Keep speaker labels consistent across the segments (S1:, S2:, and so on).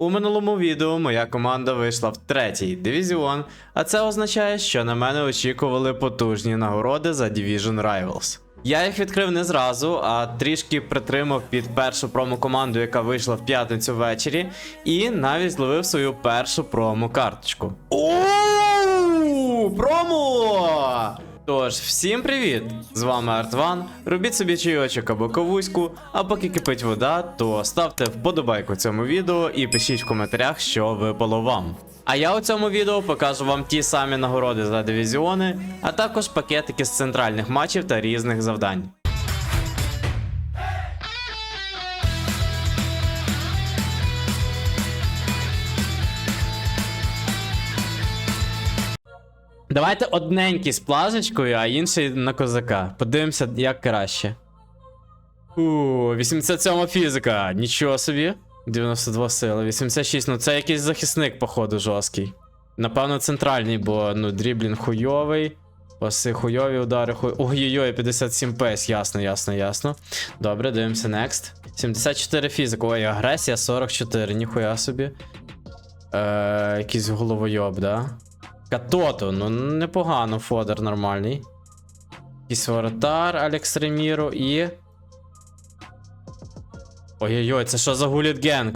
S1: У минулому відео моя команда вийшла в третій дивізіон, а це означає, що на мене очікували потужні нагороди за Division Rivals. Я їх відкрив не зразу, а трішки притримав під першу промо-команду, яка вийшла в п'ятницю ввечері, і навіть зловив свою першу промо-карточку. Оу! Промо! Тож, всім привіт! З вами Артван. Робіть собі чайочок або кавуську, а поки кипить вода, то ставте вподобайку цьому відео і пишіть в коментарях, що випало вам. А я у цьому відео покажу вам ті самі нагороди за дивізіони, а також пакетики з центральних матчів та різних завдань. Давайте одненький з плазочкою, а інший на козака. Подивимося, як краще. У, 87 фізика. Нічого собі. 92 сили. 86. Ну це якийсь захисник, походу, жорсткий. Напевно, центральний, бо ну, дріблінг хуйовий. Паси хуйові удари. Ой-ой-ой, 57 пес, ясно, ясно, ясно. Добре, дивимося next. 74 фізика. Ой, агресія 44, ніхуя собі. Е, якийсь головойоб, да? Катото, ну непогано, Фодер нормальний. Якийсь воротар Алекс Реміро і. Ой-ой-ой, це що за гуліт генг?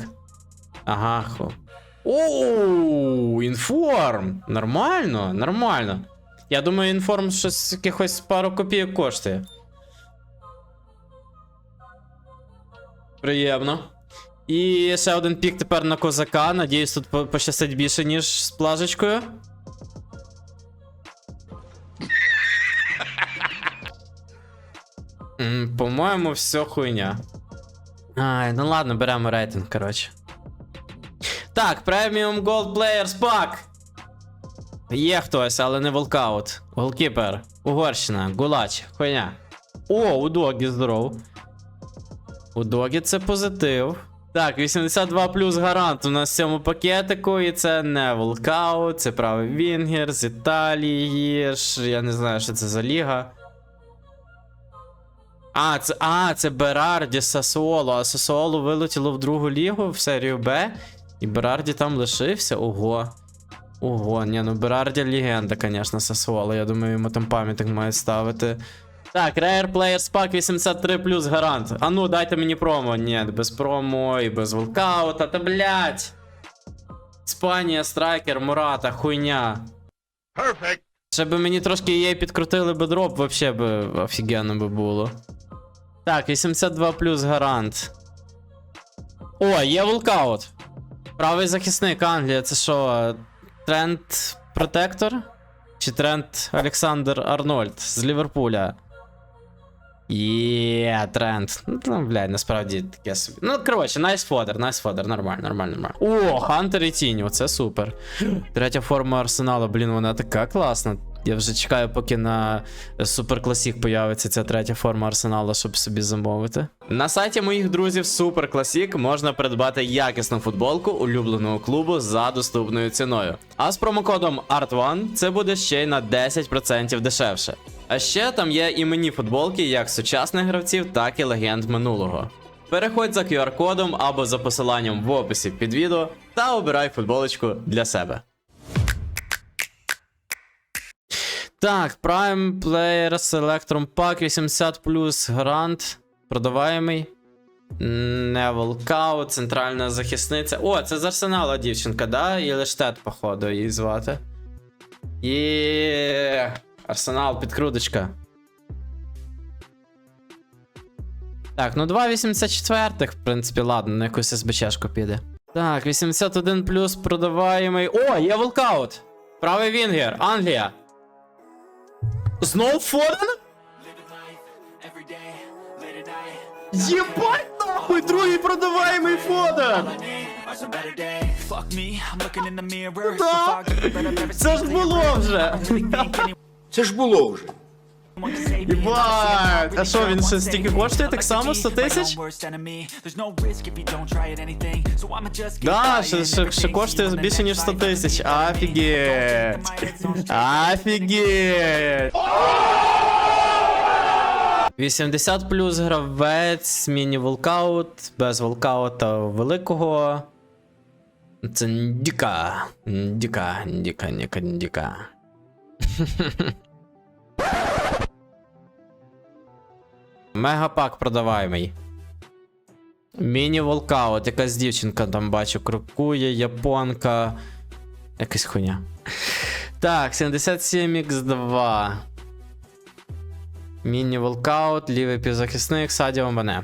S1: Ага, хо. Оу, інформ! Нормально, нормально. Я думаю, інформ щось якихось пару копійок коштує. Приємно. І ще один пік тепер на козака. Надіюсь, тут пощастить більше, ніж з плажечкою. По-моєму, все хуйня. Ай, ну ладно, беремо рейтинг, коротше. Так, преміум Gold Players Pack. Є хтось, але не волкаут. Голкіпер. Угорщина, Гулач, хуйня. О, у Догі здоров. У Догі це позитив. Так, 82 плюс гарант у нас в цьому пакетику, і це не волкаут, це правий Вінгер з Італії. Я не знаю, що це за ліга. А, це, а, це Берарді Сасуоло. А Сасуоло вилетіло в другу лігу в серію Б. І Берарді там лишився. Ого. Ого, ні, ну Берарді легенда, звісно, Сасуоло. Я думаю, йому там пам'ятник мають ставити. Так, Rare Players Pack 83 плюс гарант. А ну, дайте мені промо. Ні, без промо і без волкаута. Та блять. Іспанія, страйкер, Мурата, хуйня.
S2: Perfect.
S1: Ще би мені трошки її підкрутили би дроп, вообще би офігенно би було. Так, 82 плюс гарант. О, є волкаут. Правий захисник Англія, це що? Трент Протектор? Чи Трент Олександр Арнольд з Ліверпуля? Є, Трент. Ну, там, блядь, насправді таке собі. Ну, коротше, найс фодер, найс фодер, нормально, нормально, нормально. О, Хантер і Тіньо, це супер. Третя форма арсеналу, блін, вона така класна. Я вже чекаю, поки на Суперкласік появиться ця третя форма арсеналу, щоб собі замовити. На сайті моїх друзів Classic можна придбати якісну футболку улюбленого клубу за доступною ціною. А з промокодом ART1 це буде ще й на 10% дешевше. А ще там є іменні футболки як сучасних гравців, так і легенд минулого. Переходь за QR-кодом або за посиланням в описі під відео та обирай футболочку для себе. Так, Prime Players Electrum Pack 80 гарант. Продаваємий. Не волкаут, центральна захисниця. О, це з Арсенала дівчинка, да? І Лештет, походу, її звати. Є. Арсенал, підкруточка. Так, ну 2,84, в принципі, ладно, на якусь СБЧшку піде. Так, 81 плюс продаваємий. О, є волкаут! Правий Вінгер, Англія. Знов Фоден? Єбать нахуй, другий продаваємий Фоден! Да. Це ж було вже!
S2: Це ж було вже.
S1: Єбать! А що, він ще стільки коштує так само, 100 тисяч? Да, ще, коштує більше ніж 100 тисяч. Офігеть! Офігеть! 80 плюс гравець, міні волкаут, без волкаута великого. Це діка. Діка, діка, діка, діка. Мегапак продаваємий. Міні волкаут, якась дівчинка там бачу, крокує, японка. Якась хуйня. Так, 77x2. Міні волкаут, лівий півзахисник, Садіо Мене.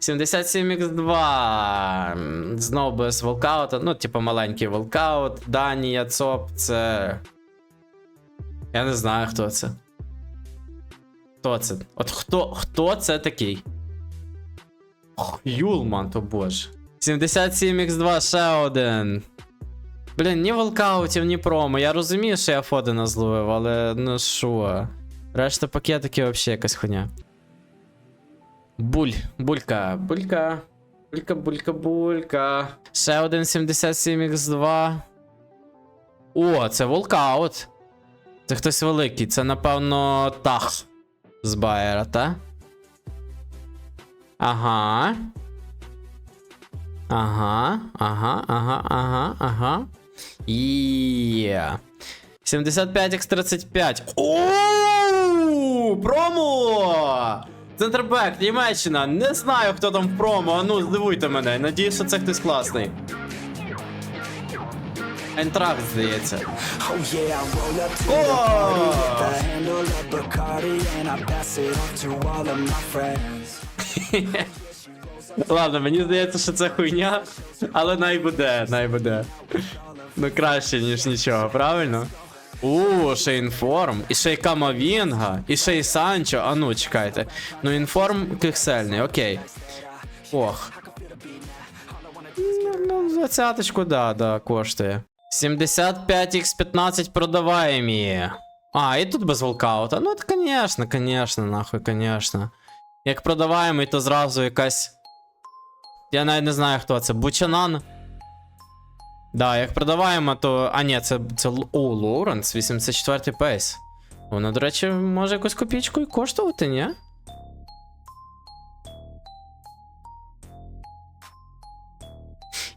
S1: 77x2. Знову без волкаута. Ну, типу, маленький волкаут. Данія, ЦОП, це. Я не знаю, хто це. Хто це? От хто, хто це такий? Юлман, то боже. 77x2 ще один. Блін, ні волкаутів, ні промо. Я розумію, що я Фодена зловив, але ну що. Решта пакетики взагалі якась хуйня. Буль, булька, булька. Булька, булька, булька. Ще один 77x2. О, це волкаут. Це хтось великий. Це, напевно, тах з Байера, та? Ага. Ага, ага, ага, ага, ага. Є. 75x35. Оу! Промо! Центрбек, Німеччина. Не знаю, хто там в промо. А ну, здивуйте мене. Надіюсь, що це хтось класний. Ентракт, здається.
S3: Friends.
S1: Ладно, мені здається, що це хуйня, але най буде, най буде. Ну краще, ніж нічого, правильно? У, ще інформ, і ще й Камавінга, і ще й Санчо. А ну, чекайте. Ну, інформ піксельний, окей. Ох. Ну, ну, двадцяточку, да, да, коштує. 75x15 продаваємі. А, і тут без волкаута. Ну, то, конечно, конечно, нахуй, конечно. Як продаваємий, то зразу якась. Я навіть не знаю, хто це. Бучанан. Да, як продаваємо, то. А, ні, це. це... О, Лоуренс, 84 пейс. Вона, до речі, може якусь копійку і коштувати, ні?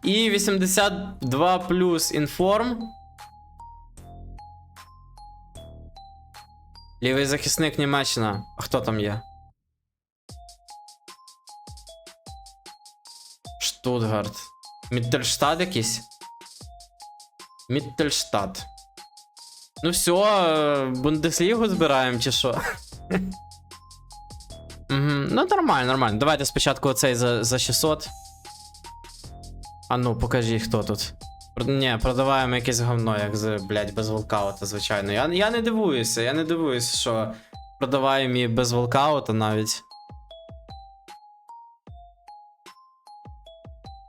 S1: І 82 плюс інформ. Лівий захисник Німеччина. А хто там є? Штутгарт. Міттельштадт якийсь? Міттельштадт. Ну все, Бундеслігу збираємо чи що? Ну, нормально, нормально. Давайте спочатку оцей за 600. А ну, покажи, хто тут. Ні, продаваємо якесь говно, як з, блядь, без волкаута, звичайно. Я, я не дивуюся, я не дивуюся, що продаваємо і без волкаута навіть.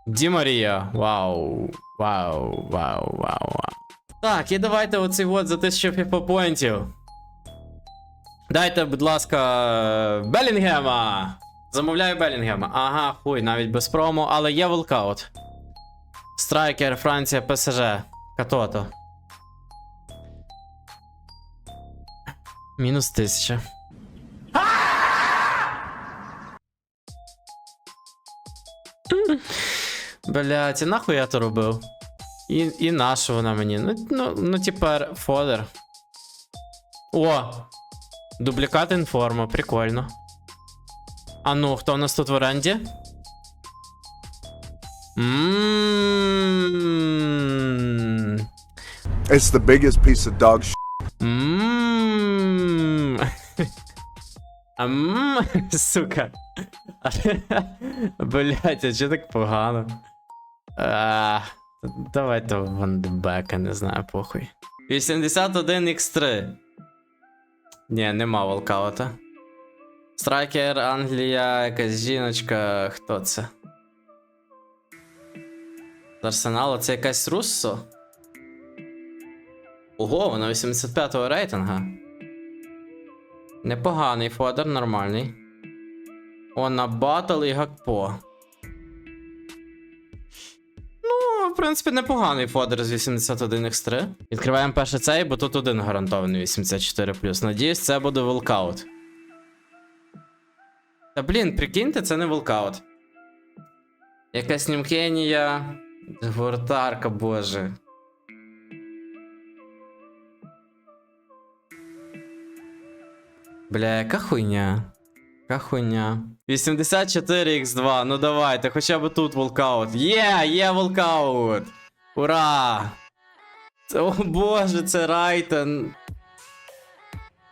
S1: Ді Марія. Вау. Вау, вау, вау, вау. Так, і давайте оцей вот за 1000 фіфопоінтів. Дайте, будь ласка, Белінгема. Замовляю Белінгема. Ага, хуй, навіть без промо, але є волкаут. Страйкер, Франція, ПСЖ. Катото. Мінус 1000. Блять, і нахуй я то робив? І, і на що вона мені? Ну, ну, ну тепер фодер. О! Дублікат інформа, прикольно. А ну, хто у нас тут в оренді? Ммм.
S4: It's the biggest piece of dog shit.
S1: Ммм. Ам, сука. Блять, а чого так погано? А, давайте вандебека, не знаю, похуй. 81x3. Ні, нема волкаута. Страйкер, Англія, якась жіночка. Хто це? З Арсеналу це якась Руссо? Ого, вона 85-го рейтинга. Непоганий фодер, нормальний. О, на батл і гакпо. Ну, в принципі, непоганий фодер з 81x3. Відкриваємо перше цей, бо тут один гарантований 84. Надіюсь, це буде волкаут. Та блін, прикиньте, це не волкаут. Якась німкенія. Гуртарка, боже. Бля, яка хуйня? Яка хуйня? 84х2, ну давайте, хоча б тут волкаут. Є, є волкаут! Ура! Це, о боже, це Райтон.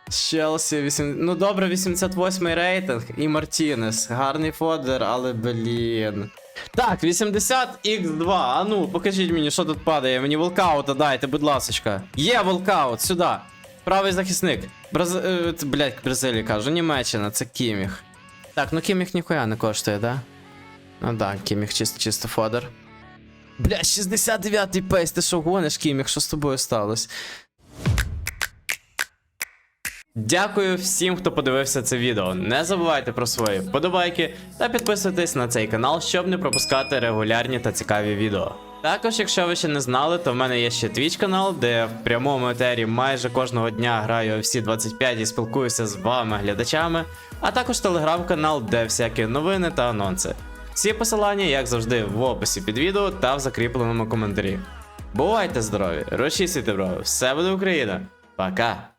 S1: Челсі 8... Ну добре, 88 рейтинг і Мартінес. Гарний фодер, але блін. Так, 80х2. А ну, покажіть мені, що тут падає. Мені волкаута дайте, будь ласочка. Є волкаут, сюди. Правий захисник. Браз... е, Блядь, Бразилія кажу, Німеччина, це Кіміх. Так, ну Кіміх ніхуя не коштує, да? Ну да, Кіміх чисто, чисто фодер. Бля, 69-й пейс, ти що гониш, Кіміх, що з тобою сталося? Дякую всім, хто подивився це відео. Не забувайте про свої вподобайки та підписуйтесь на цей канал, щоб не пропускати регулярні та цікаві відео. Також, якщо ви ще не знали, то в мене є ще Twitch канал, де в прямому етері майже кожного дня граю всі 25 і спілкуюся з вами, глядачами, а також телеграм-канал, де всякі новини та анонси. Всі посилання, як завжди, в описі під відео та в закріпленому коментарі. Бувайте здорові, розчісуйте брови, все буде Україна. Пока!